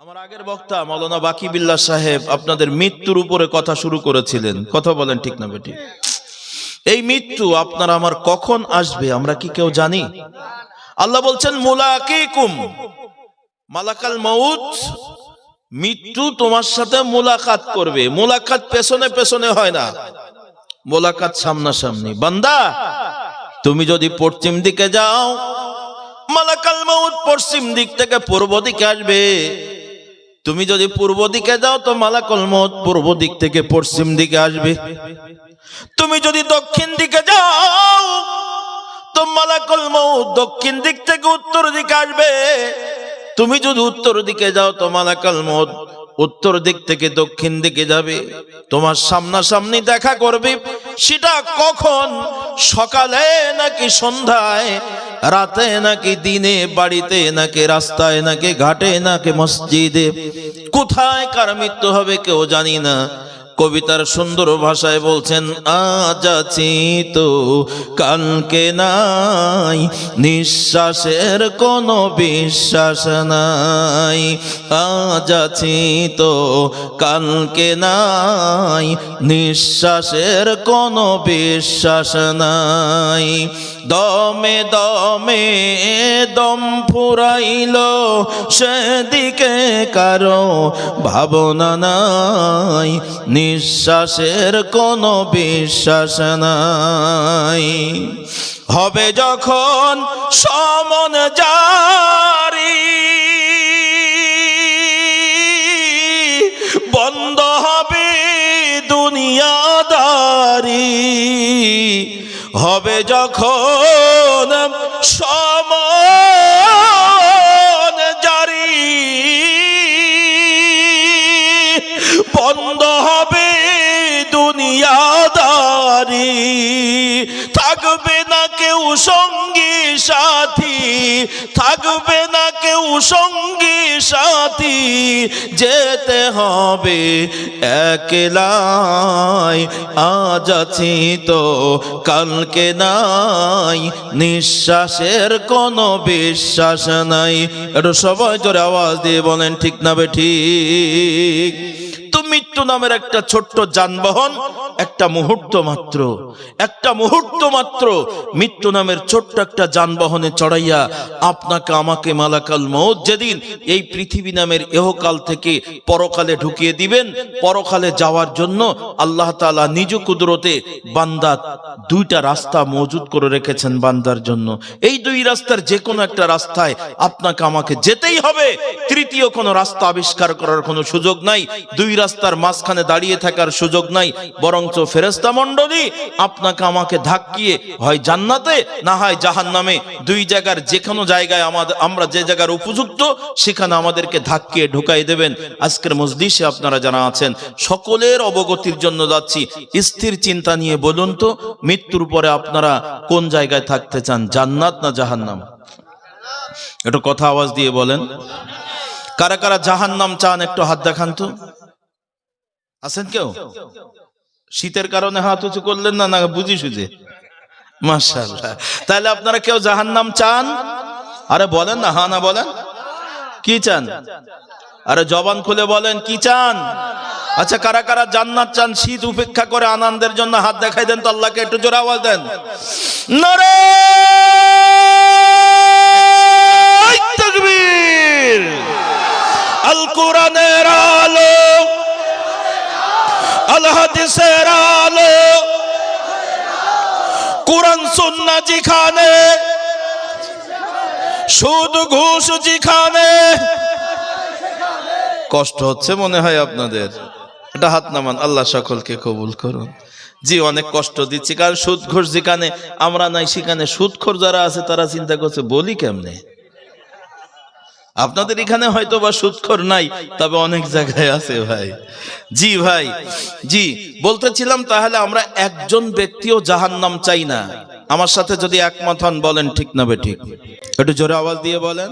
আমার আগের বক্তা মৌলানা বাকি বিল্লা সাহেব আপনাদের মৃত্যুর উপরে কথা শুরু করেছিলেন। কথা বলেন ঠিক না বেটি? এই মৃত্যু আপনার আমার কখন আসবে আমরা কি কেউ জানি? আল্লাহ বলছেন, মুলাকিকুম। মালাকাল মাউত, মৃত্যু তোমার সাথে মোলাকাত করবে। মোলাকাত পেছনে পেছনে হয় না। মোলাকাত সামনাসামনি। বান্দা, তুমি যদি পশ্চিম দিকে যাও, মালাকাল মাউত পশ্চিম দিক থেকে পূর্ব দিকে আসবে। তুমি যদি পূর্ব দিকে যাও, তো মালাকল মত পূর্ব দিক থেকে পশ্চিম দিকে আসবে। তুমি যদি দক্ষিণ দিকে যাও, তো মালাকল মত দক্ষিণ দিক থেকে উত্তর দিকে আসবে। তুমি যদি উত্তর দিকে যাও, তো মালাকল মত উত্তর দিক থেকে দক্ষিণ দিকে যাবে। তোমার সামনাসামনি দেখা করবে, সেটা কখন? সকালে নাকি সন্ধ্যায়? রাতে নাকি দিনে, বাড়িতে নাকি রাস্তায়, নাকি ঘাটে, নাকি মসজিদে? কোথায় কার মৃত্যু হবে কেউ জানি না। কবিতার সুন্দর ভাষায় বলছেন, আজ আছি তো কালকে নাই, নিঃশ্বাসের কোনো বিশ্বাস নাই। আজ আছি তো কালকে নাই, নিঃশ্বাসের কোনো বিশ্বাস নাই। দমে দমে দম ফুরাইল সেদিকে কারও ভাবনা নাই, নিঃশ্বাসের কোনো বিশ্বাস নাই। হবে যখন সমন জারি হবে যখন সম জারি। বন্ধ হবে দুনিয়াদারি। থাকবে কেউ সঙ্গী সাথী, থাকবে না কেউ সঙ্গী সাথী, যেতে হবে একলাই। আজ আছি তো, কালকে নাই, নিঃশ্বাসের কোনো বিশ্বাস নাই। একটু সবাই জোরে আওয়াজ দিয়ে বলেন, ঠিক না বে ঠিক? তো মৃত্যু নামের একটা ছোট্ট যানবাহন, একটা মুহূর্ত মাত্র। একটা মুহূর্ত মাত্র। মৃত্যু নামের ছোট্ট একটা যানবাহনে চড়াইয়া আপনাকে, আমাকে মালাকাল মৌত যেদিন এই পৃথিবী নামের এহকাল থেকে পরকালে ঢুকিয়ে দিবেন, পরকালে যাওয়ার জন্য আল্লাহ তাআলা নিজ কুদরতে বান্দা দুইটা রাস্তা মজুদ করে রেখেছেন বান্দার জন্য। এই দুই রাস্তার যে কোনো একটা রাস্তায় আপনাকে, আমাকে যেতেই হবে। তৃতীয় কোনো রাস্তা আবিষ্কার করার কোনো সুযোগ নাই। দুই রাস্তার মাঝখানে দাঁড়িয়ে থাকার সুযোগ নাই, বরঞ্চ ফেরেস্তা মণ্ডলী আপনাকে আমাকে ধাক্কিয়ে হয় জান্নাতে না হয় জাহান নামে দুই জায়গার যে কোনো জায়গায় আমাদের আমরা যে জায়গার উপযুক্ত, সেখানে আমাদেরকে ধাক্কিয়ে ঢুকাই দেবেন। আজকের মজলিসে আপনারা যারা আছেন, সকলের অবগতির জন্য যাচ্ছি। স্থির চিন্তা নিয়ে বলুন তো, মৃত্যুর পরে আপনারা কোন জায়গায় থাকতে চান, জান্নাত না জাহান্নাম? একটু কথা আওয়াজ দিয়ে বলেন। কারা কারা জাহান্নাম চান, একটু হাত দেখান তো। আছেন কেউ? শীতের কারণে হাত উঁচু করলেন না না, বুঝি সুঝে? মাশাআল্লাহ। তাহলে আপনারা কেউ জাহান্নাম চান? আরে বলেন না, হা না বলেন? কি চান? আরে জবান খুলে বলেন, কি চান? আচ্ছা কারা কারা জান্নাত চান, শীত উপেক্ষা করে আনন্দের জন্য হাত দেখাই দেন তো আল্লাহকে একটু জোরে আওয়াজ দেন। নরে! আল কোরআনের কষ্ট হচ্ছে মনে হয় আপনাদের। এটা হাত নামান, আল্লাহ সকলকে কবুল করুন। জি, অনেক কষ্ট দিচ্ছি, কারণ সুদ ঘুষ যেখানে আমরা নাই, সেখানে সুদখোর যারা আছে, তারা চিন্তা করছে, বলি কেমনে? আপনাদের এখানে হয়তো বা সুৎখর নাই, তবে অনেক জায়গায় আছে ভাই। জি ভাই, জি, বলতেছিলাম তাহলে আমরা একজন ব্যক্তিও জাহান নাম চাই না। আমার সাথে যদি একমত হন, বলেন ঠিক না বে ঠিক। একটু জোরে আওয়াজ দিয়ে বলেন।